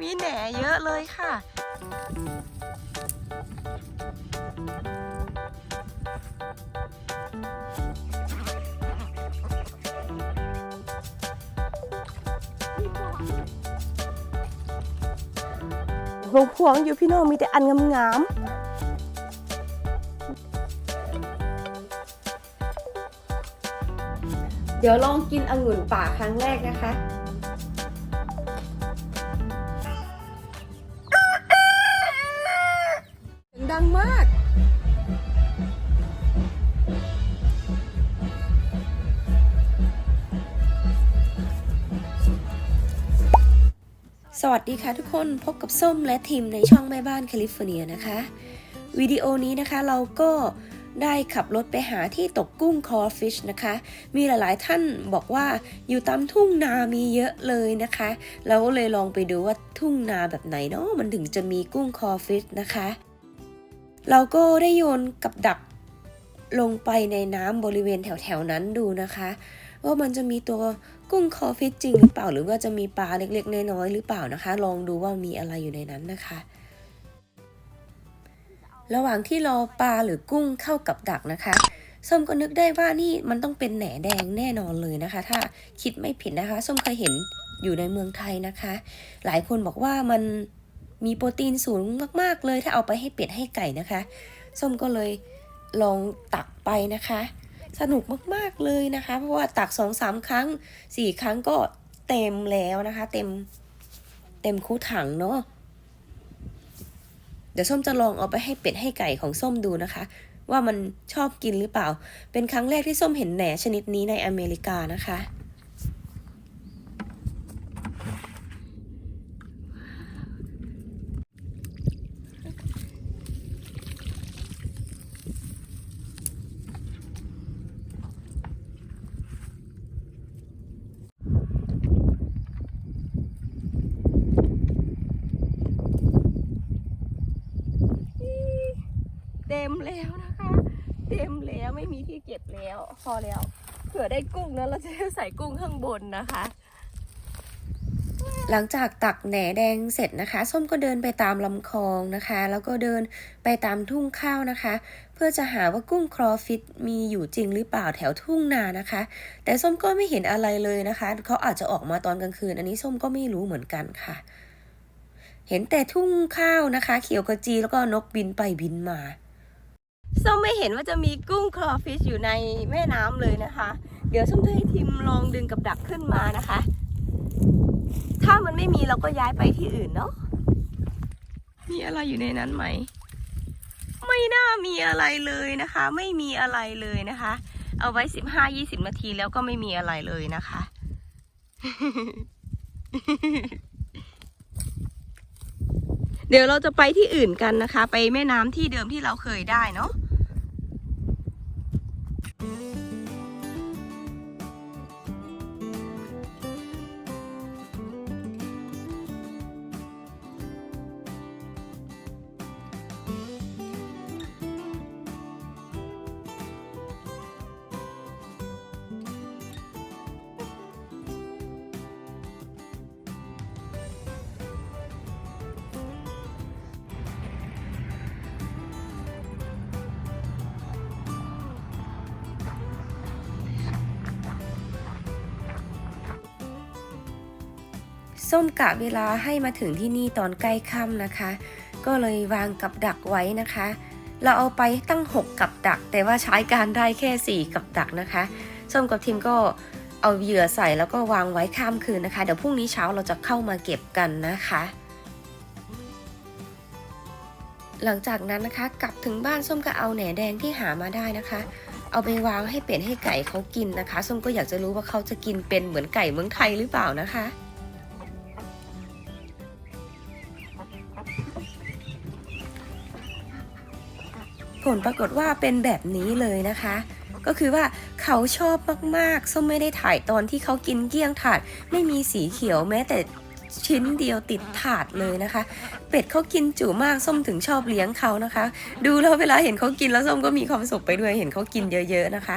มีแหน่เยอะเลยค่ะ พวงพวงอยู่พี่น้องมีแต่อันงามๆ เดี๋ยวลองกินองุ่นป่าครั้งแรกนะคะเสียงดังมาก สวัสดีค่ะทุกคนพบกับส้มและทีมในช่องแม่บ้านแคลิฟอร์เนียนะคะ วิดีโอนี้นะคะเราก็ ได้ขับรถไปหาที่ตกกุ้งคอร์ฟิชนะคะ มีหลายๆท่านบอกว่าอยู่ตามทุ่งนามีเยอะเลยนะคะ เราก็เลยลองไปดูว่าทุ่งนาแบบไหนเนาะมันถึงจะมีกุ้งคอร์ฟิชนะคะ เราก็ได้โยนกับดักลงไปในน้ำบริเวณแถวๆนั้นดูนะคะว่ามันจะมีตัวกุ้งคอฟิตจริงหรือเปล่า หรือว่าจะมีปลาเล็กๆน้อยๆหรือเปล่านะคะ ลองดูว่ามีอะไรอยู่ในนั้นนะคะ ระหว่างที่รอปลาหรือกุ้งเข้ากับดักนะคะส้มก็นึกได้ว่านี่มันต้องเป็นแหนแดงแน่นอนเลยนะคะ ถ้าคิดไม่ผิดนะคะส้มเคยเห็นอยู่ในเมืองไทยนะคะ หลายคนบอกว่ามันมีโปรตีนสูงมากๆเลยถ้าเอาไปให้เป็ดให้ไก่นะคะ ส้มก็เลยลองตักไปนะคะ สนุกมากๆเลยนะคะ เพราะว่าตักสองสามครั้งสี่ครั้งก็เต็มแล้วนะคะ เต็มเต็มคูถังเนาะ เดี๋ยวส้มจะลองเอาไปให้เป็ดให้ไก่ของส้มดูนะคะ ว่ามันชอบกินหรือเปล่า เป็นครั้งแรกที่ส้มเห็นแหนชนิดนี้ในอเมริกานะคะ เต็มแล้วนะคะ เต็มแล้ว ไม่มีที่เก็บแล้ว พอแล้ว เผื่อได้กุ้งนะเราจะได้ใส่กุ้งข้างบนนะคะ หลังจากตักแหนแดงเสร็จนะคะ ส้มก็เดินไปตามลำคลองนะคะ แล้วก็เดินไปตามทุ่งข้าวนะคะ เพื่อจะหาว่ากุ้งครอฟิตมีอยู่จริงหรือเปล่าแถวทุ่งนานะคะ แต่ส้มก็ไม่เห็นอะไรเลยนะคะเขาอาจจะออกมาตอนกลางคืน อันนี้ส้มก็ไม่รู้เหมือนกันค่ะ เห็นแต่ทุ่งข้าวนะคะ เขียวขจีแล้วก็นกบินไปบินมา ส้มไม่เห็นว่าจะมีกุ้งคลอฟิชอยู่ในแม่น้ำเลยนะคะ เดี๋ยวส้มจะให้ทีมลองดึงกับดักขึ้นมานะคะ ถ้ามันไม่มีเราก็ย้ายไปที่อื่นเนาะมีอะไรอยู่ในนั้นไหม ไม่น่ามีอะไรเลยนะคะ ไม่มีอะไรเลยนะคะ เอาไว้สิบห้ายี่สิบนาทีแล้วก็ไม่มีอะไรเลยนะคะเดี๋ยวเราจะไปที่อื่นกันนะคะ ไปแม่น้ำที่เดิมที่เราเคยได้เนาะ ส้มกะเวลาให้มาถึงที่นี่ตอนใกล้ค่ำนะคะ ก็เลยวางกับดักไว้นะคะ เราเอาไปตั้ง 6 กับดัก แต่ว่าใช้การได้แค่ 4 กับดักนะคะ ส้มกับทีมก็เอาเหยื่อใส่แล้วก็วางไว้ข้ามคืนนะคะ เดี๋ยวพรุ่งนี้เช้าเราจะเข้ามาเก็บกันนะคะ หลังจากนั้นนะคะกลับถึงบ้านส้มก็เอาแหนแดงที่หามาได้นะคะ เอาไปวางให้เป็ดให้ไก่เขากินนะคะ ส้มก็อยากจะรู้ว่าเขาจะกินเป็นเหมือนไก่เมืองไทยหรือเปล่านะคะ ลปรากฏว่าเป็นแบบนี้เลยนะคะ ก็คือว่าเขาชอบมากๆ ส้มไม่ได้ถ่ายตอนที่เขากินเกลี้ยงถาด ไม่มีสีเขียวแม้แต่ชิ้นเดียวติดถาดเลยนะคะ เป็ดเขากินจุมากส้มถึงชอบเลี้ยงเขานะคะ ดูแล้วเวลาเห็นเขากินแล้วส้มก็มีความสุขไปด้วยเห็นเขากินเยอะๆนะคะ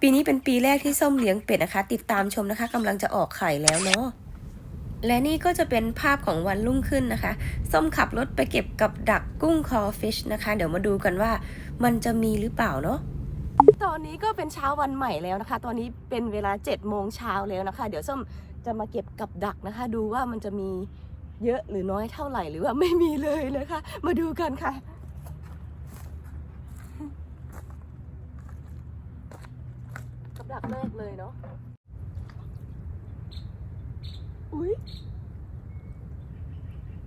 ปีนี้เป็นปีแรกที่ส้มเลี้ยงเป็ดนะคะ ติดตามชมนะคะกำลังจะออกไข่แล้วเนาะ และนี่ก็จะเป็นภาพของวันรุ่งขึ้นนะคะ ส้มขับรถไปเก็บกับดักกุ้งคอฟิชนะคะ เดี๋ยวมาดูกันว่ามันจะมีหรือเปล่าเนาะตอนนี้ก็เป็นเช้าวันใหม่แล้วนะคะ ตอนนี้เป็นเวลา7จ็ดโมงเช้าแล้วนะคะ เดี๋ยวส้มจะมาเก็บกับดักนะคะ ดูว่ามันจะมีเยอะหรือน้อยเท่าไหร่หรือว่าไม่มีเลยนะคะ มาดูกันค่ะกับดักแรกเลยเนาะ อุ้ย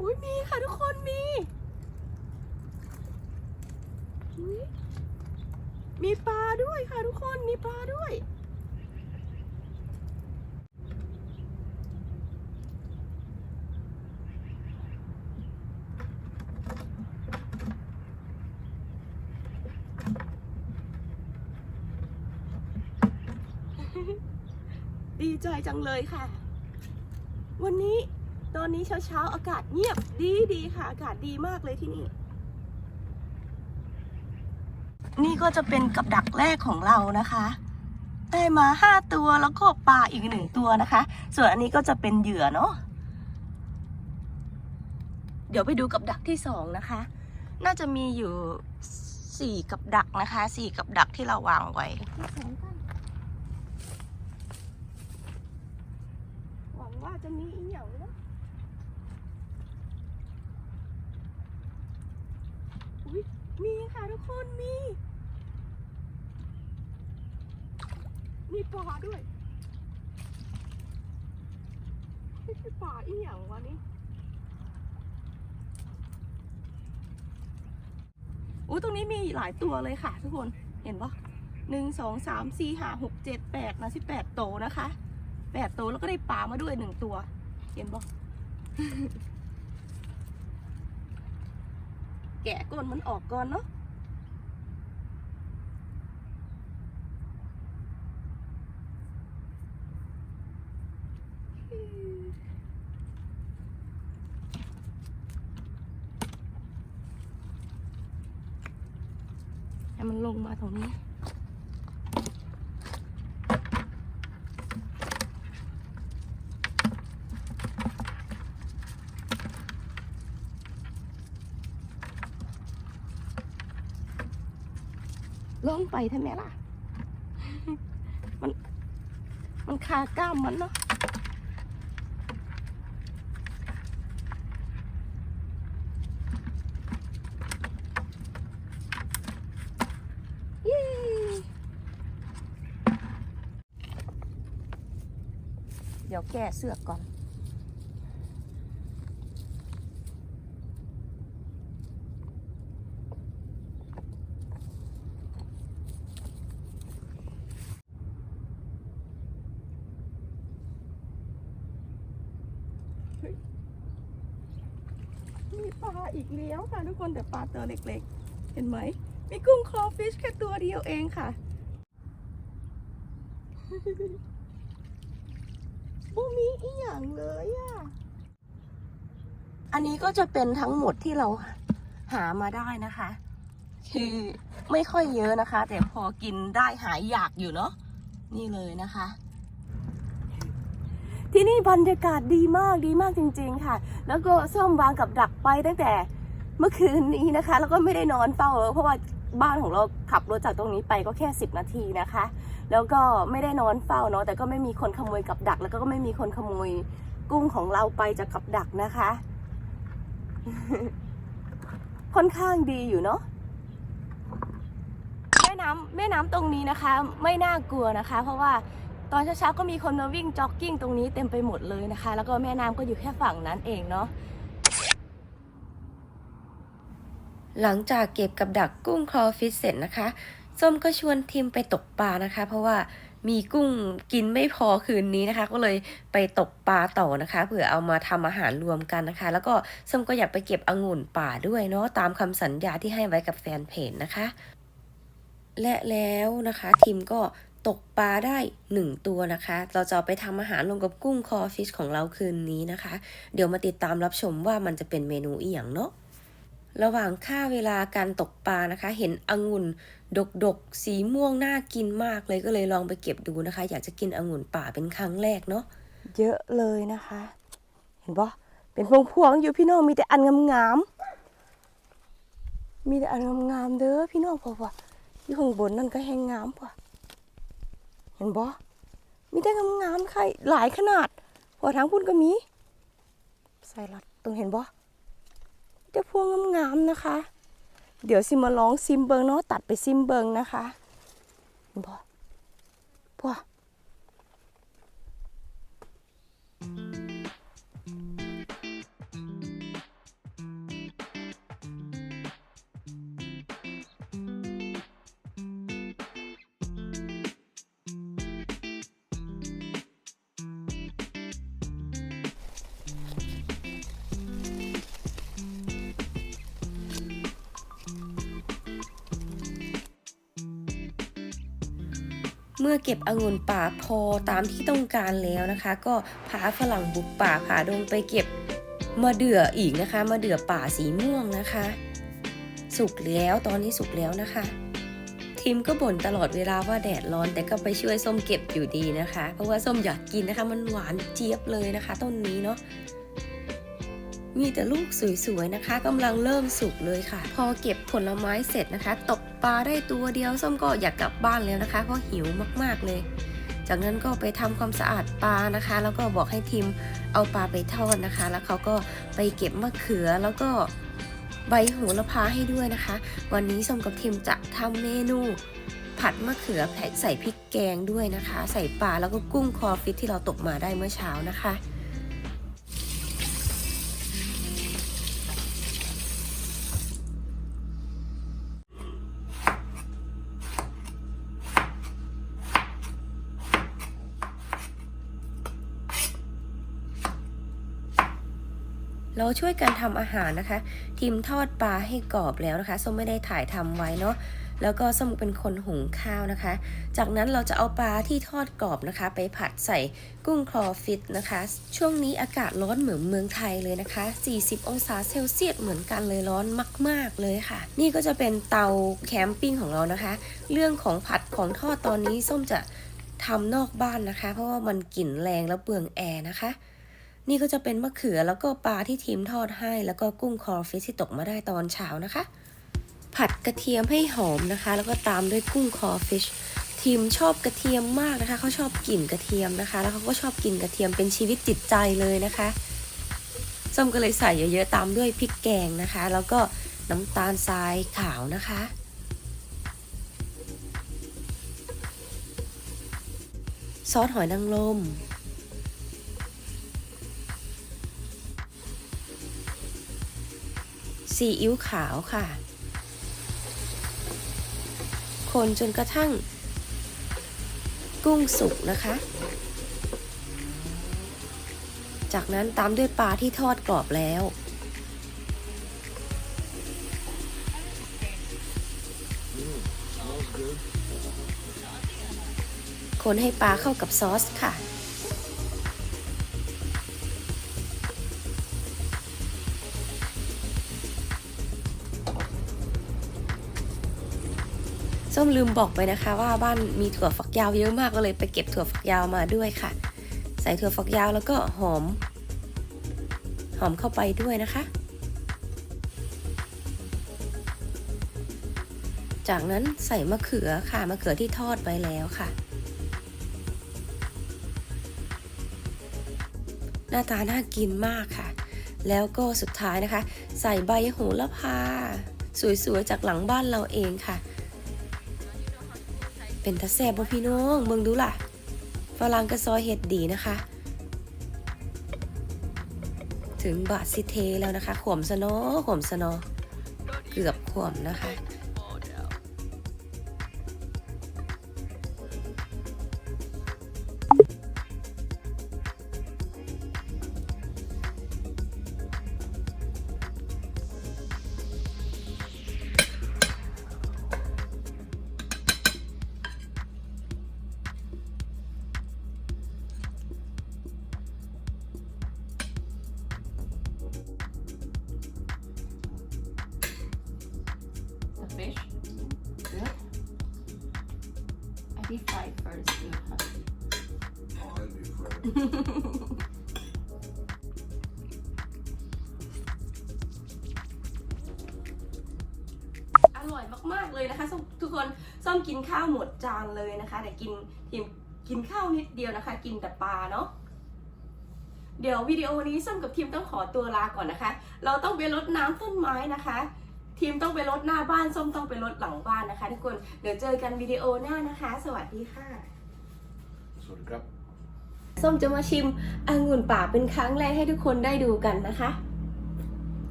อุ้ยมีค่ะทุกคนมีอุ้ยมีปลาด้วยค่ะทุกคนมีปลาด้วยดีใจจังเลยค่ะ วันนี้ตอนนี้เช้าเช้าๆ อากาศเงียบดีดีค่ะ อากาศดีมากเลยที่นี่ นี่ก็จะเป็นกับดักแรกของเรานะคะ ได้มาห้าตัวแล้วก็ปลาอีกหนึ่งตัวนะคะ ส่วนอันนี้ก็จะเป็นเหยื่อเนาะเดี๋ยวไปดูกับดักที่สองนะคะ น่าจะมีอยู่สี่กับดักนะคะสี่กับดักที่เราวางไว้ห ว่าจะมีอีกอย่างนะอุ๊ยมีค่ะทุกคนมี มีปลาด้วยไม่ใช่ปลาอีหยังวะนี่อู้ตรงนี้มีหลายตัวเลยค่ะทุกคนเห็นปะหนึ่งสองสามสี่ห้าหกเจ็ดแปดนะสิบแปดโตวนะคะ แปดโตวแล้วก็ได้ปลามาด้วยหนึ่งตัว เห็นปะแกะก้นมันออกก่อนเนาะให้มันลงมาตรงนี้ งไปทำไมล่ะ มัน มันคากล้ามมันเนาะเย้เดี๋ยวแก้เสื้อก่อน มีปลาอีกแล้ว ค่ะทุกคนแต่ปลาตัวเล็กๆ เห็นไหม มีกุ้งคอฟิชแค่ตัวเดียวเองค่ะบูมีอีหยังเลยอะ อันนี้ก็จะเป็นทั้งหมดที่เราหามาได้นะคะ คือไม่ค่อยเยอะนะคะ แต่พอกินได้หายอยากอยู่เนาะนี่เลยนะคะ ที่นี่บรรยากาศดีมากดีมากจริง ๆ ค่ะ แล้วก็ซ่อมวางกับดักไปตั้งแต่ เมื่อคืนนี้นะคะ แล้วก็ไม่ได้นอนเฝ้า เพราะว่าบ้านของเราขับรถจากตรงนี้ไปก็แค่ 10 นาทีนะคะ แล้วก็ไม่ได้นอนเฝ้าเนาะแต่ก็ไม่มีคนขโมยกับดัก แล้วก็ไม่มีคนขโมยกุ้งของเราไปจากกับดักนะคะ ค่อนข้างดีอยู่เนาะแม่น้ำแม่น้ำตรงนี้นะคะ ไม่น่ากลัวนะคะ เพราะว่าตอนเช้าๆก็มีคนมาวิ่งจ็อกกิ้งตรงนี้เต็มไปหมดเลยนะคะ แล้วก็แม่น้ำก็อยู่แค่ฝั่งนั้นเองเนาะ หลังจากเก็บกับดักกุ้งคลอฟิชเสร็จนะคะ ส้มก็ชวนทีมไปตกปลานะคะ เพราะว่ามีกุ้งกินไม่พอคืนนี้นะคะ ก็เลยไปตกปลาต่อนะคะเผื่อเอามาทำอาหารรวมกันนะคะ แล้วก็ส้มก็อยากไปเก็บองุ่นป่าด้วยเนาะตามคำสัญญาที่ให้ไว้กับแฟนเพจนะคะ และแล้วนะคะทีมก็ตกปลาได้หนึ่งตัวนะคะ เราจะไปทำอาหารรวมกับกุ้งคอฟิชของเราคืนนี้นะคะ เดี๋ยวมาติดตามรับชมว่ามันจะเป็นเมนูอีหยังเนาะ ระหว่างค่าเวลาการตกปลานะคะ เห็นองุ่นดกดกๆสีม่วงน่ากินมากเลยก็เลยลองไปเก็บดูนะคะ อยากจะกินองุ่นป่าเป็นครั้งแรกเนาะเยอะเลยนะคะ เห็นปะเป็นพวงๆอยู่พี่น้องมีแต่อันงามๆมีแต่อันงามๆเด้อพี่น้องพอปะอยู่ข้างบนนั่นก็แห้งงามปะเห็นปะมีแต่งามๆค่ะหลายขนาดพอทางพุ่นก็มีใส่ลัดตรงเห็นปะ มีแต่พวงงามๆนะคะ เดี๋ยวซิมาลองซิมเบิงเนาะตัดไปซิมเบิงนะคะบอก เมื่อเก็บองุ่นป่าพอตามที่ต้องการแล้วนะคะ ก็พาฝรั่งบุกป่าผาดงไปเก็บมะเดืออีกนะคะมะเดือป่าสีม่วงนะคะ สุกแล้วตอนนี้สุกแล้วนะคะ ทีมก็บ่นตลอดเวลาว่าแดดร้อน แต่ก็ไปช่วยส้มเก็บอยู่ดีนะคะ เพราะว่าส้มอยากกินนะคะ มันหวานเจี๊ยบเลยนะคะ ต้นนี้เนาะ มีแต่ลูกสวยๆนะคะกำลังเริ่มสุกเลยค่ะ พอเก็บผลไม้เสร็จนะคะ ตกปลาได้ตัวเดียวส้มก็อยากกลับบ้านแล้วนะคะ เพราะหิวมากๆเลย จากนั้นก็ไปทำความสะอาดปลานะคะ แล้วก็บอกให้ทีมเอาปลาไปทอดนะคะ แล้วเขาก็ไปเก็บมะเขือแล้วก็ใบโหระพาให้ด้วยนะคะ วันนี้ส้มกับทีมจะทำเมนูผัดมะเขือใส่พริกแกงด้วยนะคะ ใส่ปลาแล้วก็กุ้งคอฟิตที่เราตกมาได้เมื่อเช้านะคะ เราช่วยกันทำอาหารนะคะ ทีมทอดปลาให้กรอบแล้วนะคะส้มไม่ได้ถ่ายทำไว้เนาะแล้วก็ส้มเป็นคนหุงข้าวนะคะ จากนั้นเราจะเอาปลาที่ทอดกรอบนะคะ ไปผัดใส่กุ้งคลอฟิตนะคะ ช่วงนี้อากาศร้อนเหมือนเมืองไทยเลยนะคะ 40 องศาเซลเซียสเหมือนกันเลยร้อนมาก ๆเลยค่ะ นี่ก็จะเป็นเตาแคมปิ้งของเรานะคะ เรื่องของผัดของทอดตอนนี้ส้มจะทำนอกบ้านนะคะ เพราะว่ามันกลิ่นแรงแล้วเปลืองแอร์นะคะ นี่ก็จะเป็นมะเขือแล้วก็ปลาที่ทีมทอดให้ แล้วก็กุ้งคอรฟิชที่ตกมาได้ตอนเช้านะคะ ผัดกระเทียมให้หอมนะคะ แล้วก็ตามด้วยกุ้งคอรฟิชทีมชอบกระเทียมมากนะคะเขาชอบกลิ่นกระเทียมนะคะ แล้วเขาก็ชอบกินกระเทียมเป็นชีวิตจิตใจเลยนะคะส้มก็เลยใส่เยอะๆตามด้วยพริกแกงนะคะ แล้วก็น้ำตาลทรายขาวนะคะ ซอสหอยนางรม ซีอิ๊วขาวค่ะ คนจนกระทั่ง กุ้งสุกนะคะ จากนั้นตามด้วยปลาที่ทอดกรอบแล้ว คนให้ปลาเข้ากับซอสค่ะ ส้มลืมบอกไปนะคะ ว่าบ้านมีถั่วฝักยาวเยอะมากก็เลยไปเก็บถั่วฝักยาวมาด้วยค่ะ ใส่ถั่วฝักยาวแล้วก็หอม หอมเข้าไปด้วยนะคะ จากนั้นใส่มะเขือค่ะมะเขือที่ทอดไว้แล้วค่ะ หน้าตาน่ากินมากค่ะ แล้วก็สุดท้ายนะคะ ใส่ใบโหระพา สวยๆจากหลังบ้านเราเองค่ะ เป็นตาแซ่บบ่พี่น้องเมืองดูล่ะฝรั่งกระซอยเห็ดดีนะคะ ถึงบาทสิเทแล้วนะคะขวมสนอขวมสนอเกือบขวมนะคะ deep fry first นะคะ I'll help you fry. อร่อยมากๆเลยนะคะส้มทุกคนส้มกินข้าวหมดจานเลยนะคะ แต่กินทีมกินข้าวนิดเดียวนะคะ กินแต่ปลาเนาะเดี๋ยววิดีโอนี้ส้มกับทีมต้องขอตัวลาก่อนนะคะ เราต้องไปรดน้ำต้นไม้นะคะ ทีมต้องไปรดหน้าบ้านส้มต้องไปรดหลังบ้านนะคะ ทุกคนเดี๋ยวเจอกันวิดีโอหน้านะคะ สวัสดีค่ะ สวัสดีครับ ส้มจะมาชิมองุ่นป่าเป็นครั้งแรกให้ทุกคนได้ดูกันนะคะ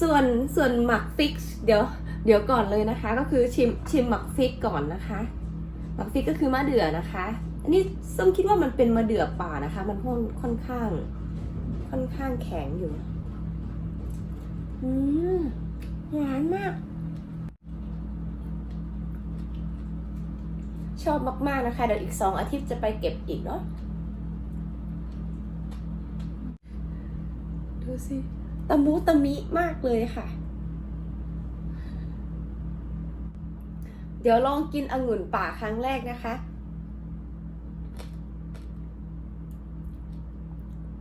ส่วนส่วนหมักฟิกซ์เดี๋ยวเดี๋ยวก่อนเลยนะคะ ก็คือชิมชิมหมักฟิกก่อนนะคะหมักฟิกก็คือมะเดื่อนะคะ อันนี้ส้มคิดว่ามันเป็นมะเดื่อป่านะคะ มันค่อนค่อนข้าง ค่อนข้างแข็งอยู่ อืม หวานมาก ชอบมาก ๆ นะคะ เดี๋ยวอีกสองอาทิตย์จะไปเก็บอีกเนาะดูสิตะมุตะมิมากเลยค่ะ เดี๋ยวลองกินองุ่นป่าครั้งแรกนะคะ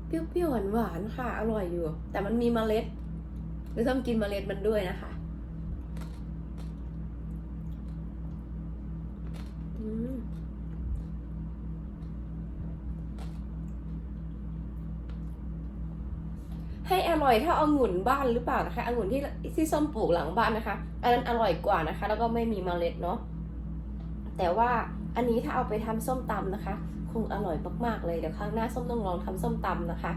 เปรี้ยวๆหวานๆค่ะ อร่อยอยู่ แต่มันมีเมล็ด หรือต้องกินเมล็ดมันด้วยนะคะให้อร่อยเท่าองุ่นบ้านหรือเปล่านะคะองุ่นที่ที่ส้มปลูกหลังบ้านนะคะ อันนั้นอร่อยกว่านะคะ แล้วก็ไม่มีเมล็ดเนาะแต่ว่าอันนี้ถ้าเอาไปทำส้มตำนะคะ คงอร่อยมากๆเลยเดี๋ยวครั้งหน้าส้มต้องลองทำส้มตำนะคะ